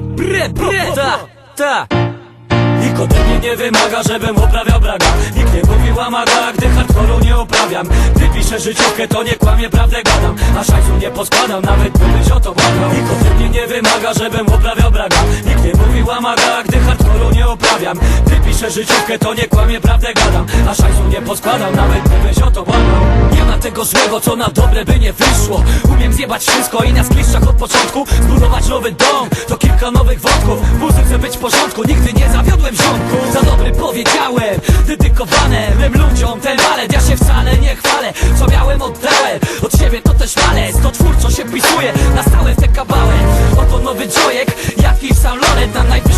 bre, bre, ta, ta. Nikt ode mnie nie wymaga, żebym uprawiał braga. Nikt nie mówił amaga, gdy hardcore'u nie uprawiam Gdy piszę życiówkę, to nie kłamie, prawdę gadam. A szajsu nie poskładam, nawet gdybyś o to błagał. Nikt ode mnie nie wymaga, żebym uprawiał braga. Nikt nie mówił amaga, gdy hardcore'u nie uprawiam Gdy piszę życiówkę, to nie kłamie, prawdę gadam. A szajsu nie poskładam, nawet gdybyś o to błagał. Nie ma tego złego, co na dobre by nie wyszło. Umiem zjebać wszystko i na skliszczach od początku Zbudować nowy dom, to kilka nowych wątków. W muzyce być w porządku, nigdy nie zawiodłem ziomku. Za dobry powiedziałem, dedykowane mym ludziom ten balet Ja się wcale nie chwalę, co miałem oddałem. Od siebie to też walec, to twórczo się pisuje Na stałe w tę kabałę